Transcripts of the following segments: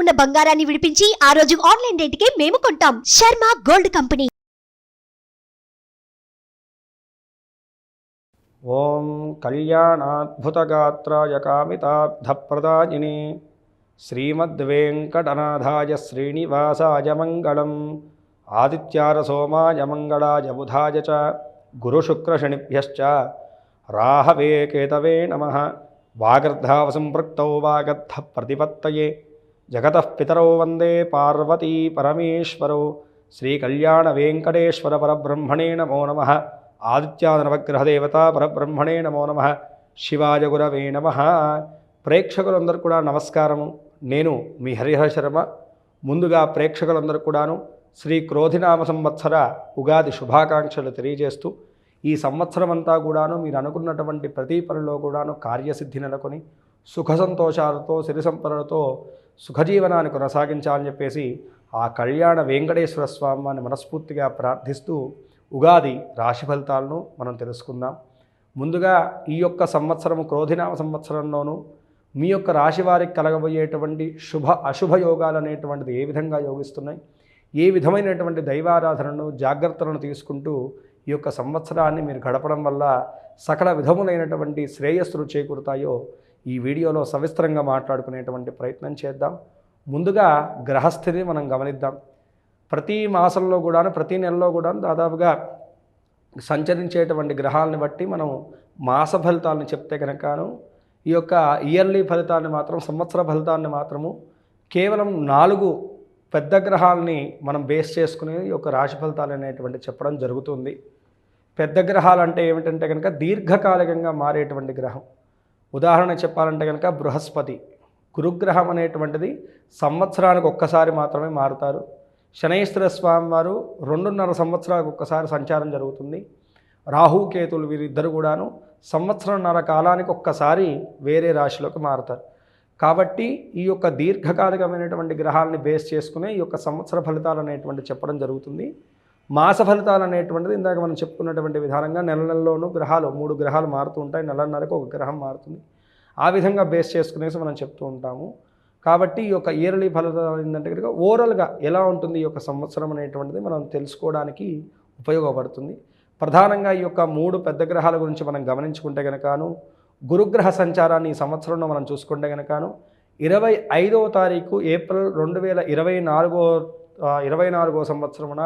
ఉన్న బంగారాన్ని విడిపించి ఆ రోజు ఆన్లైన్ రేటుకే మేము కొంటాం. Sharma gold company. ఓం కళ్యాణాద్భుతగాత్రాయ కామితార్థప్రదాయిని శ్రీమద్వేంకటనాథాయ శ్రీనివాసాయ మంగళం ఆదిత్యారసోమాయ మంగళాయ బుధాయ చ గురుశుక్రశనిభ్యశ్చ రాహవే కేతవే నమ. వాగర్ధావసంపృక్తౌ వాగర్ధ ప్రతిపత్తయే. జగతః పితరో వందే పార్వతీ పరమేశ్వరో. శ్రీకళ్యాణవేంకటేశ్వర పరబ్రహ్మణే నమో నమ. ఆదిత్యానవగ్రహదేవత పరబ్రహ్మణే నమో నమ. శివాయ గురవే నమ. ప్రేక్షకులందరూ కూడా నమస్కారము. నేను మీ హరిహర శర్మ. ముందుగా ప్రేక్షకులందరూ కూడాను శ్రీ క్రోధినామ సంవత్సర ఉగాది శుభాకాంక్షలు తెలియజేస్తూ ఈ సంవత్సరం అంతా కూడాను మీరు అనుకున్నటువంటి ప్రతి పనిలో కూడాను కార్యసిద్ధి నెలకొని సుఖ సంతోషాలతో సిరి సంపదలతో సుఖజీవనాన్ని కొనసాగించాలని చెప్పేసి ఆ కళ్యాణ వెంకటేశ్వర స్వామిని మనస్ఫూర్తిగా ప్రార్థిస్తూ ఉగాది రాశి ఫలితాలను మనం తెలుసుకుందాం. ముందుగా ఈ యొక్క సంవత్సరము క్రోధినామ సంవత్సరంలోనూ మీ యొక్క రాశి వారికి కలగబోయేటువంటి శుభ అశుభ యోగాలు అనేటువంటిది ఏ విధంగా యోగిస్తున్నాయి? ఏ విధమైనటువంటి దైవారాధనను జాగ్రత్తలను తీసుకుంటూ ఈ యొక్క సంవత్సరాన్ని మీరు గడపడం వల్ల సకల విధములైనటువంటి శ్రేయస్సులు చేకూరుతాయో ఈ వీడియోలో సవిస్తరంగా మాట్లాడుకునేటువంటి ప్రయత్నం చేద్దాం. ముందుగా గ్రహస్థితిని మనం గమనిద్దాం. ప్రతి మాసంలో కూడాను ప్రతి నెలలో కూడా దాదాపుగా సంచరించేటువంటి గ్రహాలను బట్టి మనం మాస ఫలితాలను చెప్తే కనుకను ఈ యొక్క ఇయర్లీ ఫలితాన్ని మాత్రం సంవత్సర ఫలితాన్ని మాత్రము కేవలం నాలుగు పెద్ద గ్రహాలని మనం బేస్ చేసుకుని ఈ యొక్క రాశి ఫలితాలు అనేటువంటి చెప్పడం జరుగుతుంది. పెద్ద గ్రహాలు అంటే ఏమిటంటే కనుక దీర్ఘకాలికంగా మారేటువంటి గ్రహం. ఉదాహరణ చెప్పాలంటే కనుక బృహస్పతి గురుగ్రహం అనేటువంటిది సంవత్సరానికి ఒక్కసారి మాత్రమే మారుతారు. శనైశ్వర స్వామి వారు రెండున్నర సంవత్సరాలకు ఒక్కసారి సంచారం జరుగుతుంది. రాహుకేతులు వీరిద్దరు కూడాను సంవత్సరంన్నర కాలానికి ఒక్కసారి వేరే రాశిలోకి మారుతారు. కాబట్టి ఈ యొక్క దీర్ఘకాలికమైనటువంటి గ్రహాలని బేస్ చేసుకునే ఈ యొక్క సంవత్సర ఫలితాలు అనేటువంటి చెప్పడం జరుగుతుంది. మాస ఫలితాలు అనేటువంటిది ఇందాక మనం చెప్పుకున్నటువంటి విధానంగా నెల నెలలోనూ గ్రహాలు మూడు గ్రహాలు మారుతూ ఉంటాయి. నెలన్నరకు ఒక గ్రహం మారుతుంది. ఆ విధంగా బేస్ చేసుకునేసి మనం చెప్తూ ఉంటాము. కాబట్టి ఈ యొక్క ఇయర్లీ ఫలితాలు ఏంటంటే కనుక ఓవరాల్గా ఎలా ఉంటుంది ఈ యొక్క సంవత్సరం అనేటువంటిది మనం తెలుసుకోవడానికి ఉపయోగపడుతుంది. ప్రధానంగా ఈ యొక్క మూడు పెద్ద గ్రహాల గురించి మనం గమనించుకుంటే గనకాను గురుగ్రహ సంచారాన్ని ఈ సంవత్సరంలో మనం చూసుకుంటే గనకాను ఇరవై ఐదవ తారీఖు ఏప్రిల్ రెండు వేల ఇరవై నాలుగో ఇరవై నాలుగో సంవత్సరమున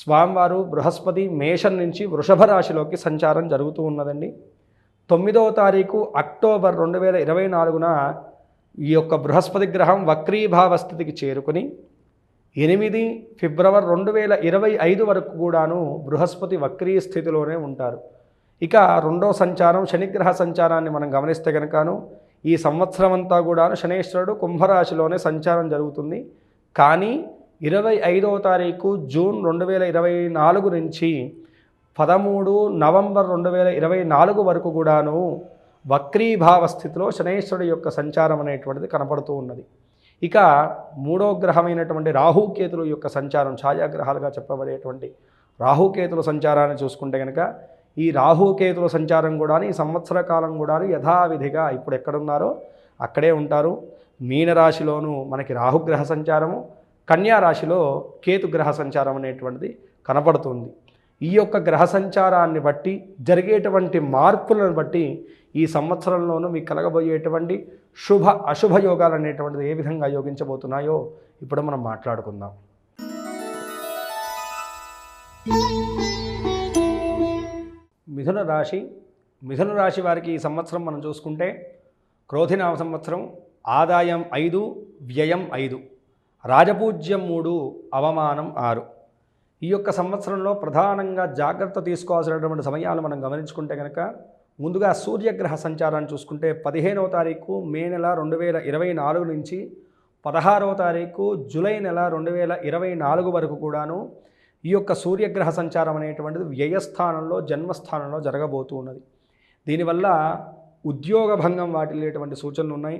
స్వామివారు బృహస్పతి మేషం నుంచి వృషభ రాశిలోకి సంచారం జరుగుతూ ఉన్నదండి. తొమ్మిదవ తారీఖు అక్టోబర్ రెండు వేల ఇరవై నాలుగున ఈ యొక్క బృహస్పతి గ్రహం వక్రీభావ స్థితికి చేరుకుని ఎనిమిది ఫిబ్రవరి రెండు వేల ఇరవై ఐదు వరకు కూడాను బృహస్పతి వక్రీ స్థితిలోనే ఉంటారు. ఇక రెండో సంచారం శనిగ్రహ సంచారాన్ని మనం గమనిస్తే కనుకను ఈ సంవత్సరం అంతా కూడాను శనేశ్వరుడు కుంభరాశిలోనే సంచారం జరుగుతుంది. కానీ ఇరవై ఐదవ తారీఖు జూన్ రెండు వేల ఇరవై నాలుగు నుంచి పదమూడు నవంబర్ రెండు వేల ఇరవై నాలుగు వరకు కూడాను వక్రీభావ స్థితిలో శనేశ్వరుడు యొక్క సంచారం అనేటువంటిది కనపడుతూ ఉన్నది. ఇక మూడో గ్రహమైనటువంటి రాహుకేతుల యొక్క సంచారం ఛాయాగ్రహాలుగా చెప్పబడేటువంటి రాహుకేతుల సంచారాన్ని చూసుకుంటే కనుక ఈ రాహుకేతుల సంచారం కూడా ఈ సంవత్సర కాలం కూడా యథావిధిగా ఇప్పుడు ఎక్కడున్నారో అక్కడే ఉంటారు. మీనరాశిలోనూ మనకి రాహుగ్రహ సంచారము కన్యా రాశిలో కేతు గ్రహ సంచారం అనేటువంటిది కనపడుతుంది ఈ యొక్క గ్రహ సంచారాన్ని బట్టి జరిగేటువంటి మార్పులను బట్టి ఈ సంవత్సరంలోనూ మీకు కలగబోయేటువంటి శుభ అశుభ యోగాలు అనేటువంటిది ఏ విధంగా యోగించబోతున్నాయో ఇప్పుడు మనం మాట్లాడుకుందాం. మిథున రాశి మిథున రాశి వారికి ఈ సంవత్సరం మనం చూసుకుంటే క్రోధినామ సంవత్సరం ఆదాయం ఐదు వ్యయం ఐదు. రాజపూజ్యం మూడు అవమానం ఆరు. ఈ యొక్క సంవత్సరంలో ప్రధానంగా జాగ్రత్త తీసుకోవాల్సినటువంటి సమయాలు మనం గమనించుకుంటే కనుక ముందుగా సూర్యగ్రహ సంచారాన్ని చూసుకుంటే పదిహేనవ తారీఖు మే నెల రెండు వేల ఇరవై నాలుగు నుంచి పదహారవ తారీఖు జూలై నెల రెండు వేల ఇరవై నాలుగు వరకు కూడాను ఈ యొక్క సూర్యగ్రహ సంచారం అనేటువంటిది వ్యయస్థానంలో జన్మస్థానంలో జరగబోతూ ఉన్నది. దీనివల్ల ఉద్యోగ భంగం వాటిల్లేటువంటి సూచనలు ఉన్నాయి.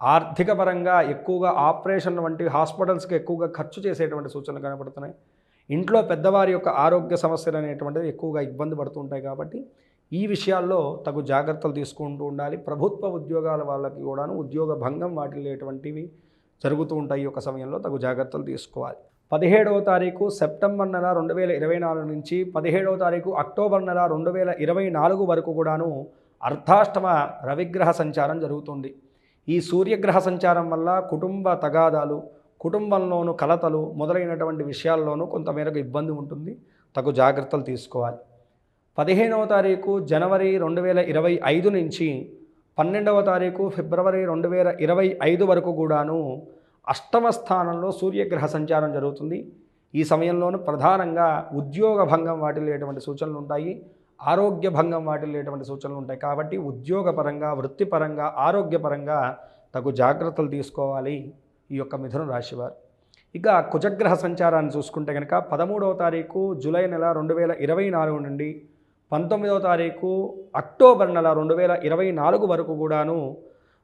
ఆర్థిక పరంగా ఎక్కువగా ఆపరేషన్ వంటి హాస్పిటల్స్కి ఎక్కువగా ఖర్చు చేసేటువంటి సూచనలు కనబడుతున్నాయి. ఇంట్లో పెద్దవారి యొక్క ఆరోగ్య సమస్యలు అనేటువంటివి ఎక్కువగా ఇబ్బంది పడుతూ ఉంటాయి కాబట్టి ఈ విషయాల్లో తగు జాగ్రత్తలు తీసుకుంటూ ఉండాలి. ప్రభుత్వ ఉద్యోగాల వాళ్ళకి కూడాను ఉద్యోగ భంగం వాటిల్లేటువంటివి జరుగుతూ ఉంటాయి ఈ యొక్క సమయంలో తగు జాగ్రత్తలు తీసుకోవాలి. పదిహేడవ తారీఖు సెప్టెంబర్ నెల రెండు వేల ఇరవై నాలుగు నుంచి పదిహేడవ తారీఖు అక్టోబర్ నెల రెండు వేల ఇరవై నాలుగు వరకు కూడాను అర్ధాష్టమ రవిగ్రహ సంచారం జరుగుతుంది. ఈ సూర్యగ్రహ సంచారం వల్ల కుటుంబ తగాదాలు కుటుంబంలోను కలతలు మొదలైనటువంటి విషయాల్లోనూ కొంతమేరకు ఇబ్బంది ఉంటుంది. తగు జాగ్రత్తలు తీసుకోవాలి. పదిహేనవ తారీఖు జనవరి రెండు వేల ఇరవై ఐదు నుంచి పన్నెండవ తారీఖు ఫిబ్రవరి రెండు వేల ఇరవై ఐదు వరకు కూడాను అష్టమ స్థానంలో సూర్యగ్రహ సంచారం జరుగుతుంది. ఈ సమయంలోనూ ప్రధానంగా ఉద్యోగ భంగం వాటిల్లేటువంటి సూచనలు ఉంటాయి ఆరోగ్య భంగం వాటిల్లేటువంటి సూచనలు ఉంటాయి. కాబట్టి ఉద్యోగపరంగా వృత్తిపరంగా ఆరోగ్యపరంగా తగు జాగ్రత్తలు తీసుకోవాలి ఈ యొక్క మిథున రాశివారు. ఇక కుజగ్రహ సంచారాన్ని చూసుకుంటే కనుక పదమూడవ తారీఖు జూలై నెల రెండు వేల ఇరవై నాలుగు నుండి పంతొమ్మిదవ తారీఖు అక్టోబర్ నెల రెండు వేల ఇరవై నాలుగు వరకు కూడాను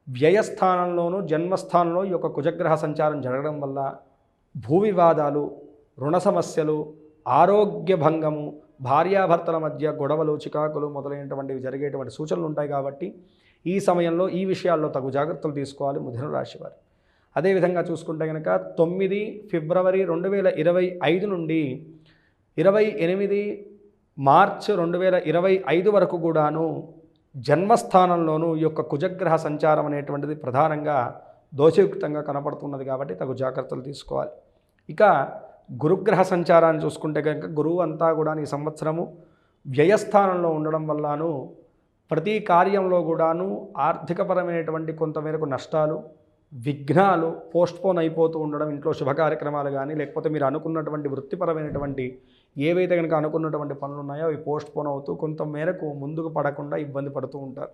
వ్యయస్థానంలోనూ జన్మస్థానంలో ఈ యొక్క కుజగ్రహ సంచారం జరగడం వల్ల భూ వివాదాలు రుణ సమస్యలు ఆరోగ్య భంగము భార్యాభర్తల మధ్య గొడవలు చికాకులు మొదలైనటువంటివి జరిగేటువంటి సూచనలు ఉంటాయి కాబట్టి ఈ సమయంలో ఈ విషయాల్లో తగు జాగ్రత్తలు తీసుకోవాలి మిథున రాశి వారు. అదేవిధంగా చూసుకుంటే కనుక తొమ్మిది ఫిబ్రవరి రెండు వేల ఇరవై ఐదు నుండి ఇరవై ఎనిమిది మార్చ్ రెండు వేల ఇరవై ఐదు వరకు కూడాను జన్మస్థానంలోనూ ఈ యొక్క కుజగ్రహ సంచారం అనేటువంటిది ప్రధానంగా దోషయుక్తంగా కనపడుతున్నది కాబట్టి తగు జాగ్రత్తలు తీసుకోవాలి. ఇక గురుగ్రహ సంచారాన్ని చూసుకుంటే కనుక గురువు అంతా కూడా ఈ సంవత్సరము వ్యయస్థానంలో ఉండడం వల్లను ప్రతి కార్యంలో కూడాను ఆర్థికపరమైనటువంటి కొంతమేరకు నష్టాలు విఘ్నాలు పోస్ట్పోన్ అయిపోతూ ఉండడం ఇంట్లో శుభ కార్యక్రమాలు కానీ లేకపోతే మీరు అనుకున్నటువంటి వృత్తిపరమైనటువంటి ఏవైతే కనుక అనుకున్నటువంటి పనులు ఉన్నాయో అవి పోస్ట్పోన్ అవుతూ కొంత మేరకు ముందుకు పడకుండా ఇబ్బంది పడుతూ ఉంటారు.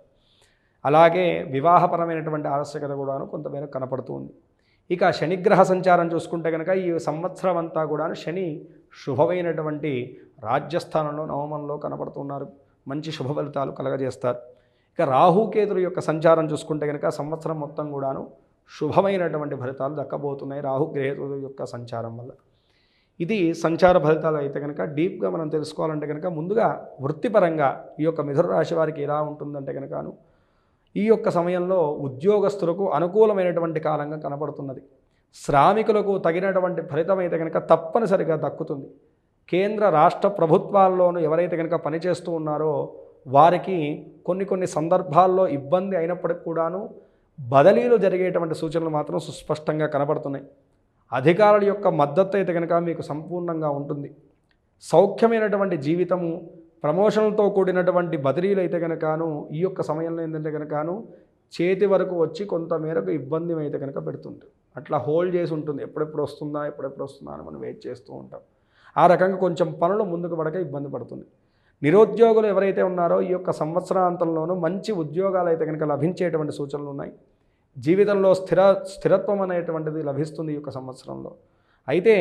అలాగే వివాహపరమైనటువంటి ఆవశ్యకత కూడాను కొంతమేరకు కనపడుతుంది ఇక శనిగ్రహ సంచారం చూసుకుంటే కనుక ఈ సంవత్సరం అంతా కూడా శని శుభమైనటువంటి రాజ్యస్థానంలో నవమంలో కనపడుతున్నారు మంచి శుభ ఫలితాలు కలగజేస్తారు. ఇక రాహుకేతుల యొక్క సంచారం చూసుకుంటే కనుక సంవత్సరం మొత్తం కూడాను శుభమైనటువంటి ఫలితాలు దక్కబోతున్నాయి రాహుగ్రహేతుల యొక్క సంచారం వల్ల. ఇది సంచార ఫలితాలు అయితే కనుక డీప్గా మనం తెలుసుకోవాలంటే కనుక ముందుగా వృత్తిపరంగా ఈ యొక్క మిథున రాశి వారికి ఎలా ఉంటుందంటే కనుకను ఈ యొక్క సమయంలో ఉద్యోగస్తులకు అనుకూలమైనటువంటి కాలంగా కనబడుతున్నది. శ్రామికులకు తగినటువంటి ఫలితం అయితే కనుక తప్పనిసరిగా దక్కుతుంది. కేంద్ర రాష్ట్ర ప్రభుత్వాల్లోనూ ఎవరైతే కనుక పనిచేస్తూ ఉన్నారో వారికి కొన్ని కొన్ని సందర్భాల్లో ఇబ్బంది అయినప్పటికి కూడాను బదిలీలు జరిగేటువంటి సూచనలు మాత్రం సుస్పష్టంగా కనబడుతున్నాయి. అధికారుల యొక్క మద్దతు అయితే కనుక మీకు సంపూర్ణంగా ఉంటుంది. సౌఖ్యమైనటువంటి జీవితము ప్రమోషన్లతో కూడినటువంటి బదిలీలు అయితే కనుకను ఈ యొక్క సమయంలో ఏంటంటే కనుకను చేతి వరకు వచ్చి కొంతమేరకు ఇబ్బంది అయితే కనుక పెడుతుంది అట్లా హోల్డ్ చేసి ఉంటుంది. ఎప్పుడెప్పుడు వస్తుందా ఎప్పుడెప్పుడు వస్తుందా అని మనం వెయిట్ చేస్తూ ఉంటాం. ఆ రకంగా కొంచెం పనులు ముందుకు పడక ఇబ్బంది పడుతుంది. నిరుద్యోగులు ఎవరైతే ఉన్నారో ఈ యొక్క సంవత్సరాంతంలోనూ మంచి ఉద్యోగాలు అయితే కనుక లభించేటువంటి సూచనలు ఉన్నాయి. జీవితంలో స్థిర స్థిరత్వం అనేటువంటిది లభిస్తుంది ఈ యొక్క సంవత్సరంలో. అయితే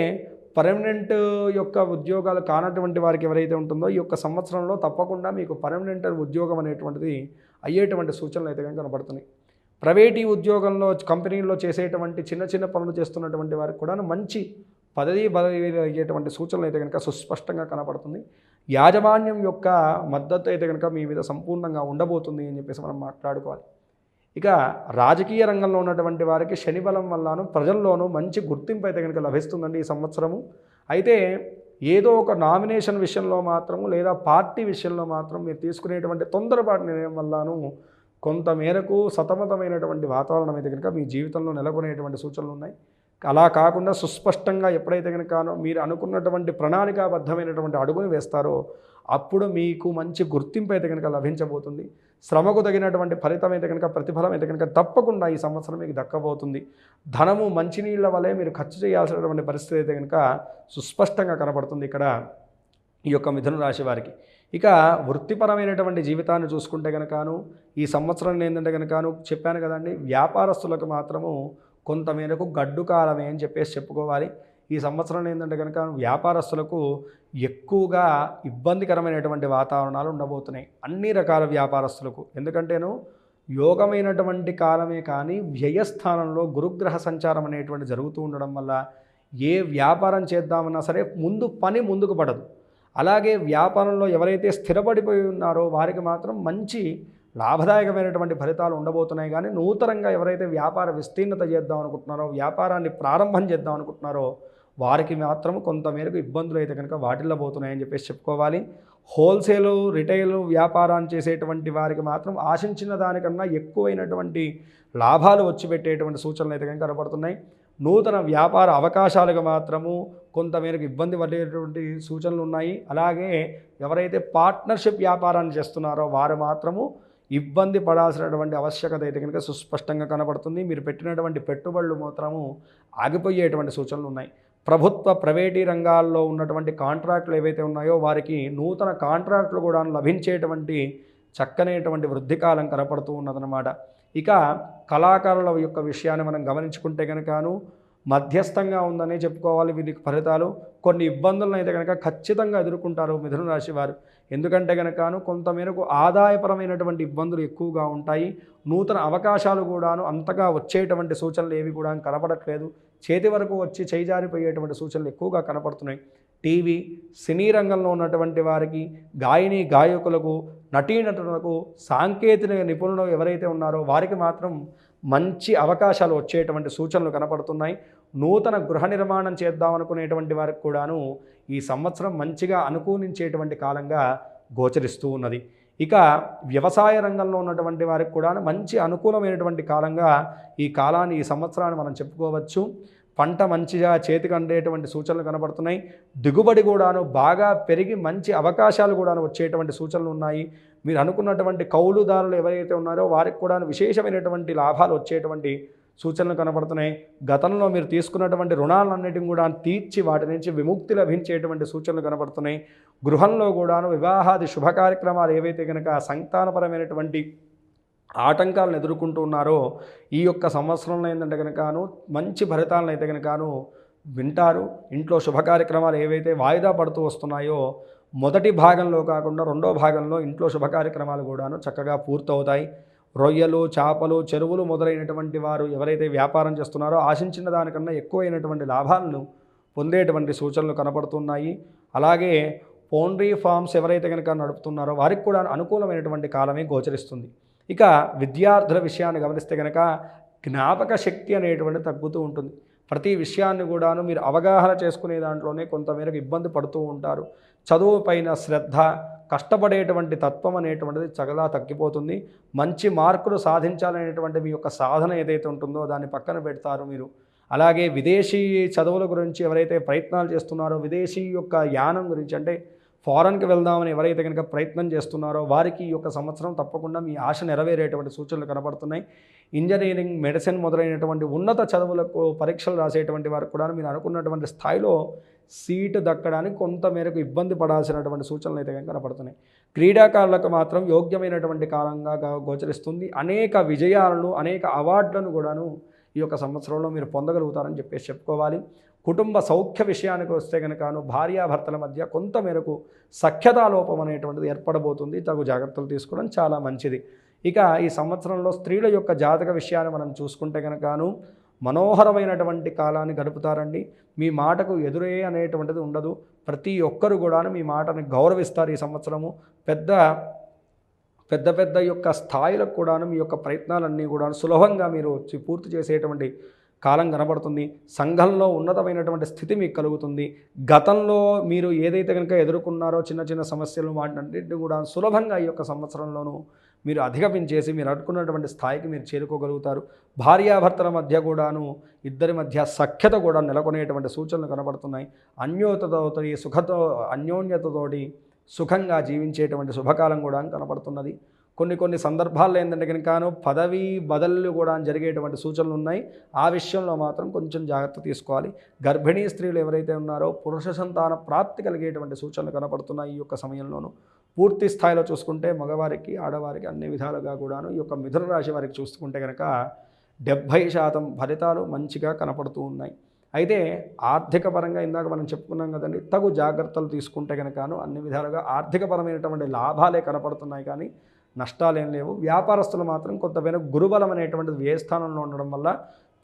పర్మనెంట్ యొక్క ఉద్యోగాలు కానటువంటి వారికి ఎవరైతే ఉంటుందో ఈ యొక్క సంవత్సరంలో తప్పకుండా మీకు పర్మనెంట్ ఉద్యోగం అనేటువంటిది అయ్యేటువంటి సూచనలు అయితే కనుక కనబడుతున్నాయి. ప్రైవేట్ ఉద్యోగంలో కంపెనీల్లో చేసేటువంటి చిన్న చిన్న పనులు చేస్తున్నటువంటి వారికి కూడా మంచి పదవి పదవి అయ్యేటువంటి సూచనలు అయితే కనుక సుస్పష్టంగా కనపడుతుంది యాజమాన్యం యొక్క మద్దతు అయితే కనుక మీ మీద సంపూర్ణంగా ఉండబోతుంది అని చెప్పేసి మనం మాట్లాడుకోవాలి. ఇక రాజకీయ రంగంలో ఉన్నటువంటి వారికి శని బలం వల్లను ప్రజల్లోనూ మంచి గుర్తింపు అయితే కనుక లభిస్తుందండి ఈ సంవత్సరము. అయితే ఏదో ఒక నామినేషన్ విషయంలో మాత్రము లేదా పార్టీ విషయంలో మాత్రం మీరు తీసుకునేటువంటి తొందరపాటు నిర్ణయం వల్లను కొంత మేరకు సతమతమైనటువంటి వాతావరణం అయితే కనుక మీ జీవితంలో నెలకొనేటువంటి సూచనలు ఉన్నాయి. అలా కాకుండా సుస్పష్టంగా ఎప్పుడైతే కనుక మీరు అనుకున్నటువంటి ప్రణాళికాబద్ధమైనటువంటి అడుగుని వేస్తారో అప్పుడు మీకు మంచి గుర్తింపు అయితే కనుక లభించబోతుంది. శ్రమకు తగినటువంటి ఫలితం అయితే కనుక ప్రతిఫలం అయితే కనుక తప్పకుండా ఈ సంవత్సరం మీకు దక్కబోతుంది. ధనము మంచినీళ్ళ వలె మీరు ఖర్చు చేయాల్సినటువంటి పరిస్థితి అయితే కనుక సుస్పష్టంగా కనబడుతుంది ఇక్కడ ఈ యొక్క మిథున రాశి వారికి. ఇక వృత్తిపరమైనటువంటి జీవితాన్ని చూసుకుంటే కనుకను ఈ సంవత్సరం ఏంటంటే కనుకను చెప్పాను కదండి వ్యాపారస్తులకు మాత్రము కొంతమేరకు గడ్డు కాలమే అని చెప్పేసి చెప్పుకోవాలి. ఈ సంవత్సరం ఏంటంటే కనుక వ్యాపారస్తులకు ఎక్కువగా ఇబ్బందికరమైనటువంటి వాతావరణాలు ఉండబోతున్నాయి. అన్ని రకాల వ్యాపారస్తులకు. ఎందుకంటేను యోగమైనటువంటి కాలమే కానీ వ్యయస్థానంలో గురుగ్రహ సంచారం అనేటువంటి జరుగుతూ ఉండడం వల్ల ఏ వ్యాపారం చేద్దామన్నా సరే ముందు పని ముందుకు పడదు. అలాగే వ్యాపారంలో ఎవరైతే స్థిరపడిపోయి ఉన్నారో వారికి మాత్రం మంచి లాభదాయకమైనటువంటి ఫలితాలు ఉండబోతున్నాయి. కానీ నూతనంగా ఎవరైతే వ్యాపార విస్తీర్ణత చేద్దాం అనుకుంటున్నారో వ్యాపారాన్ని ప్రారంభం చేద్దాం అనుకుంటున్నారో వారికి మాత్రం కొంతమేరకు ఇబ్బందులు అయితే కనుక వాటిల్లబోతున్నాయని చెప్పేసి చెప్పుకోవాలి. హోల్సేలు రిటైల్ వ్యాపారాన్ని చేసేటువంటి వారికి మాత్రం ఆశించిన దానికన్నా ఎక్కువైనటువంటి లాభాలు వచ్చి పెట్టేటువంటి సూచనలు అయితే కనుక కనబడుతున్నాయి. నూతన వ్యాపార అవకాశాలకు మాత్రము కొంతమేరకు ఇబ్బంది పడేటువంటి సూచనలు ఉన్నాయి. అలాగే ఎవరైతే పార్ట్నర్షిప్ వ్యాపారాన్ని చేస్తున్నారో వారు మాత్రము ఇబ్బంది పడాల్సినటువంటి ఆవశ్యకత అయితే కనుక సుస్పష్టంగా కనబడుతుంది. మీరు పెట్టినటువంటి పెట్టుబడులు మాత్రము ఆగిపోయేటువంటి సూచనలు ఉన్నాయి. ప్రభుత్వ ప్రైవేటీ రంగాల్లో ఉన్నటువంటి కాంట్రాక్టులు ఏవైతే ఉన్నాయో వారికి నూతన కాంట్రాక్టులు కూడా లభించేటువంటి చక్కనేటువంటి వృద్ధి కాలం కనపడుతూ ఉన్నదన్నమాట. ఇక కళాకారుల యొక్క విషయాన్ని మనం గమనించుకుంటే కనుకను మధ్యస్థంగా ఉందనే చెప్పుకోవాలి. వీరికి ఫలితాలు కొన్ని ఇబ్బందులను అయితే కనుక ఖచ్చితంగా ఎదుర్కొంటారు మిథున రాశి వారు. ఎందుకంటే కనుకను కొంతమేరకు ఆదాయపరమైనటువంటి ఇబ్బందులు ఎక్కువగా ఉంటాయి. నూతన అవకాశాలు కూడాను అంతగా వచ్చేటువంటి సూచనలు ఏవి కూడా కనపడట్లేదు. చేతి వరకు వచ్చి చేజారిపోయేటువంటి సూచనలు ఎక్కువగా కనపడుతున్నాయి. టీవీ సినీ రంగంలో ఉన్నటువంటి వారికి గాయని గాయకులకు నటీనటులకు సాంకేతిక నిపుణులు ఎవరైతే ఉన్నారో వారికి మాత్రం మంచి అవకాశాలు వచ్చేటువంటి సూచనలు కనపడుతున్నాయి. నూతన గృహ నిర్మాణం చేద్దాం అనుకునేటువంటి వారికి కూడాను ఈ సంవత్సరం మంచిగా అనుకూలించేటువంటి కాలంగా గోచరిస్తూ ఉన్నది. ఇక వ్యవసాయ రంగంలో ఉన్నటువంటి వారికి కూడా మంచి అనుకూలమైనటువంటి కాలంగా ఈ కాలాన్ని ఈ సంవత్సరాన్ని మనం చెప్పుకోవచ్చు. పంట మంచిగా చేతికి అందేటువంటి సూచనలు కనబడుతున్నాయి దిగుబడి కూడాను బాగా పెరిగి మంచి అవకాశాలు కూడాను వచ్చేటువంటి సూచనలు ఉన్నాయి. మీరు అనుకున్నటువంటి కౌలుదారులు ఎవరైతే ఉన్నారో వారికి కూడా విశేషమైనటువంటి లాభాలు వచ్చేటువంటి సూచనలు కనబడుతున్నాయి. గతంలో మీరు తీసుకున్నటువంటి రుణాలన్నిటిని కూడా తీర్చి వాటి నుంచి విముక్తి లభించేటువంటి సూచనలు కనబడుతున్నాయి. గృహంలో కూడాను వివాహాది శుభ కార్యక్రమాలు ఏవైతే కనుక సంతానపరమైనటువంటి ఆటంకాలను ఎదుర్కొంటూ ఉన్నారో ఈ యొక్క సంవత్సరంలో ఏంటంటే కనుకను మంచి ఫలితాలను అయితే కనుకను వింటారు. ఇంట్లో శుభ కార్యక్రమాలు ఏవైతే వాయిదా పడుతూ వస్తున్నాయో మొదటి భాగంలో కాకుండా రెండో భాగంలో ఇంట్లో శుభ కార్యక్రమాలు కూడాను చక్కగా పూర్తవుతాయి. రొయ్యలు చేపలు చెరువులు మొదలైనటువంటి వారు ఎవరైతే వ్యాపారం చేస్తున్నారో ఆశించిన దానికన్నా ఎక్కువైనటువంటి లాభాలను పొందేటువంటి సూచనలు కనపడుతున్నాయి. అలాగే పౌండ్రీ ఫార్మ్స్ ఎవరైతే కనుక నడుపుతున్నారో వారికి కూడా అనుకూలమైనటువంటి కాలమే గోచరిస్తుంది. ఇక విద్యార్థుల విషయాన్ని గమనిస్తే కనుక జ్ఞాపక శక్తి అనేటువంటి తగ్గుతూ ఉంటుంది. ప్రతి విషయాన్ని కూడాను మీరు అవగాహన చేసుకునే దాంట్లోనే కొంతమేరకు ఇబ్బంది పడుతూ ఉంటారు. చదువు పైన శ్రద్ధ కష్టపడేటువంటి తత్వం అనేటువంటిది చగలా తగ్గిపోతుంది. మంచి మార్కులు సాధించాలనేటువంటి మీ యొక్క సాధన ఏదైతే ఉంటుందో దాన్ని పక్కన పెడతారు మీరు. అలాగే విదేశీ చదువుల గురించి ఎవరైతే ప్రయత్నాలు చేస్తున్నారో విదేశీ యొక్క యానం గురించి అంటే ఫారెన్కి వెళ్దామని ఎవరైతే కనుక ప్రయత్నం చేస్తున్నారో వారికి ఈ యొక్క సంవత్సరం తప్పకుండా మీ ఆశ నెరవేరేటువంటి సూచనలు కనబడుతున్నాయి. ఇంజనీరింగ్ మెడిసిన్ మొదలైనటువంటి ఉన్నత చదువులకు పరీక్షలు రాసేటువంటి వారు కూడా మీరు అనుకున్నటువంటి స్థాయిలో సీటు దక్కడానికి కొంతమేరకు ఇబ్బంది పడాల్సినటువంటి సూచనలు అయితే కనుక కనపడుతున్నాయి క్రీడాకారులకు మాత్రం యోగ్యమైనటువంటి కాలంగా గోచరిస్తుంది. అనేక విజయాలను అనేక అవార్డులను కూడాను ఈ యొక్క సంవత్సరంలో మీరు పొందగలుగుతారని చెప్పేసి చెప్పుకోవాలి. కుటుంబ సౌఖ్య విషయానికి వస్తే కనుకను భార్యాభర్తల మధ్య కొంత మేరకు సఖ్యతాలోపం అనేటువంటిది ఏర్పడబోతుంది. తగు జాగ్రత్తలు తీసుకోవడం చాలా మంచిది. ఇక ఈ సంవత్సరంలో స్త్రీల యొక్క జాతక విషయాన్ని మనం చూసుకుంటే కనుకను మనోహరమైనటువంటి కాలాన్ని గడుపుతారండి. మీ మాటకు ఎదురే అనేటువంటిది ఉండదు. ప్రతి ఒక్కరు కూడాను మీ మాటని గౌరవిస్తారు ఈ సంవత్సరము. పెద్ద పెద్ద పెద్ద యొక్క స్థాయిలకు కూడాను మీ యొక్క ప్రయత్నాలన్నీ కూడా సులభంగా మీరు వచ్చి పూర్తి చేసేటువంటి కాలం కనబడుతుంది సంఘంలో ఉన్నతమైనటువంటి స్థితి మీకు కలుగుతుంది గతంలో మీరు ఏదైతే కనుక ఎదుర్కొన్నారో చిన్న చిన్న సమస్యలు వాటినన్నింటినీ కూడా సులభంగా ఈ యొక్క సంవత్సరంలోనూ మీరు అధిగమించేసి మీరు అనుకున్నటువంటి స్థాయికి మీరు చేరుకోగలుగుతారు. భార్యాభర్తల మధ్య కూడాను ఇద్దరి మధ్య సఖ్యత కూడా నెలకొనేటువంటి సూచనలు కనబడుతున్నాయి. అన్యోతతోటి సుఖతో అన్యోన్యతతోటి సుఖంగా జీవించేటువంటి శుభకాలం కూడా కనబడుతున్నది. కొన్ని కొన్ని సందర్భాల్లో ఏంటంటే కనుకను పదవి బదలు కూడా జరిగేటువంటి సూచనలు ఉన్నాయి. ఆ విషయంలో మాత్రం కొంచెం జాగ్రత్త తీసుకోవాలి. గర్భిణీ స్త్రీలు ఎవరైతే ఉన్నారో పురుష సంతాన ప్రాప్తి కలిగేటువంటి సూచనలు కనపడుతున్నాయి ఈ యొక్క సమయంలోనూ. పూర్తి స్థాయిలో చూసుకుంటే మగవారికి ఆడవారికి అన్ని విధాలుగా కూడాను ఈ యొక్క మిథున రాశి వారికి చూసుకుంటే కనుక డెబ్భై శాతం ఫలితాలు మంచిగా కనపడుతూ ఉన్నాయి. అయితే ఆర్థిక పరంగా ఇందాక మనం చెప్పుకున్నాం కదండి తగు జాగ్రత్తలు తీసుకుంటే కనుకను అన్ని విధాలుగా ఆర్థికపరమైనటువంటి లాభాలే కనపడుతున్నాయి కానీ నష్టాలేం లేవు. వ్యాపారస్తులు మాత్రం కొంతమైన గురుబలం అనేటువంటిది వ్యయ స్థానంలో ఉండడం వల్ల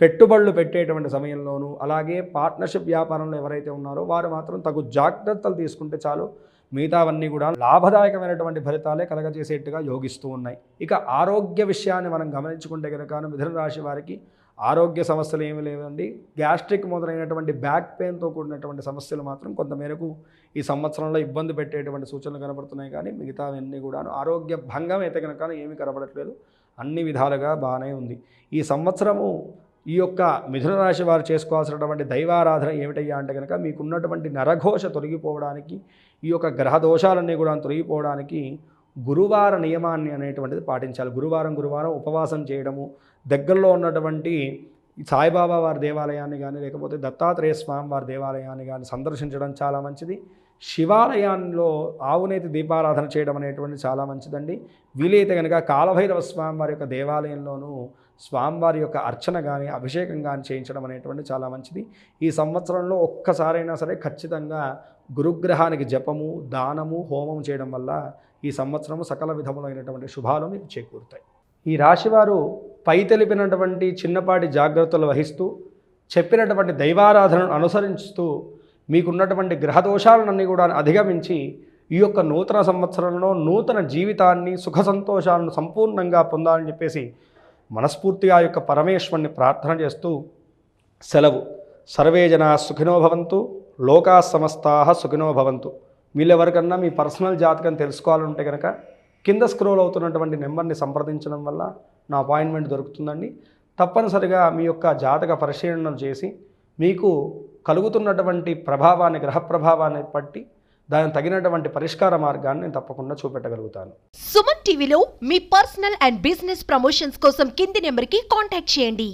పెట్టుబడులు పెట్టేటువంటి సమయంలోనూ అలాగే పార్ట్నర్షిప్ వ్యాపారంలో ఎవరైతే ఉన్నారో వారు మాత్రం తగు జాగ్రత్తలు తీసుకుంటే చాలు. మిగతావన్నీ కూడా లాభదాయకమైనటువంటి ఫలితాలే కలగజేసేట్టుగా యోగిస్తూ ఉన్నాయి. ఇక ఆరోగ్య విషయాన్ని మనం గమనించుకుంటే కనుక మిథున రాశి వారికి ఆరోగ్య సమస్యలు ఏమి లేవండి. గ్యాస్ట్రిక్ మొదలైనటువంటి బ్యాక్ పెయిన్తో కూడినటువంటి సమస్యలు మాత్రం కొంతమేరకు ఈ సంవత్సరంలో ఇబ్బంది పెట్టేటువంటి సూచనలు కనబడుతున్నాయి. కానీ మిగతావన్నీ కూడా ఆరోగ్య భంగం అయితే కనుక ఏమీ కనబడట్లేదు. అన్ని విధాలుగా బాగానే ఉంది. ఈ సంవత్సరము ఈ యొక్క మిథున రాశి వారు చేసుకోవాల్సినటువంటి దైవారాధన ఏమిటయ్యా అంటే కనుక మీకున్నటువంటి నరఘోష తొలగిపోవడానికి ఈ యొక్క గ్రహ దోషాలన్నీ కూడా తొలగిపోవడానికి గురువార నియమాన్ని అనేటువంటిది పాటించాలి. గురువారం గురువారం ఉపవాసం చేయడము దగ్గరలో ఉన్నటువంటి సాయిబాబా వారి దేవాలయాన్ని కానీ లేకపోతే దత్తాత్రేయ స్వామి వారి దేవాలయాన్ని కానీ సందర్శించడం చాలా మంచిది. శివాలయాల్లో ఆవునేతి దీపారాధన చేయడం అనేటువంటి చాలా మంచిదండి. వీలైతే కనుక కాలభైరవ స్వామి వారి యొక్క దేవాలయంలోనూ స్వామివారి యొక్క అర్చన కానీ అభిషేకం కానీ చేయించడం అనేటువంటి చాలా మంచిది. ఈ సంవత్సరంలో ఒక్కసారైనా సరే ఖచ్చితంగా గురుగ్రహానికి జపము దానము హోమం చేయడం వల్ల ఈ సంవత్సరము సకల విధములైనటువంటి శుభాలు మీకు చేకూరుతాయి. ఈ రాశివారు పై తెలిపినటువంటి చిన్నపాటి జాగ్రత్తలు వహిస్తూ చెప్పినటువంటి దైవారాధనను అనుసరిస్తూ మీకున్నటువంటి గ్రహదోషాలన్నీ కూడా అధిగమించి ఈ యొక్క నూతన సంవత్సరంలో నూతన జీవితాన్ని సుఖ సంతోషాలను సంపూర్ణంగా పొందాలని చెప్పేసి మనస్ఫూర్తిగా యొక్క పరమేశ్వరుని ప్రార్థన చేస్తూ సెలవు. సర్వే జనా సుఖినో భవంతు లోకా సమస్తా సుఖినో భవంతు. వీళ్ళెవరికన్నా మీ పర్సనల్ జాతకం తెలుసుకోవాలంటే కనుక కింద స్క్రోల్ అవుతున్నటువంటి నెంబర్ని సంప్రదించడం వల్ల నా అపాయింట్మెంట్ దొరుకుతుందండి. తప్పనిసరిగా మీ యొక్క జాతక పరిశీలన చేసి మీకు కలుగుతున్నటువంటి ప్రభావాన్ని గ్రహ ప్రభావాన్ని బట్టి దానికి తగినటువంటి పరిష్కార మార్గాన్ని నేను తప్పకుండా చూపెట్టగలుగుతాను. సుమన్ టీవీలో మీ పర్సనల్ అండ్ బిజినెస్ ప్రమోషన్స్ కోసం కింది నెంబర్కి కాంటాక్ట్ చేయండి.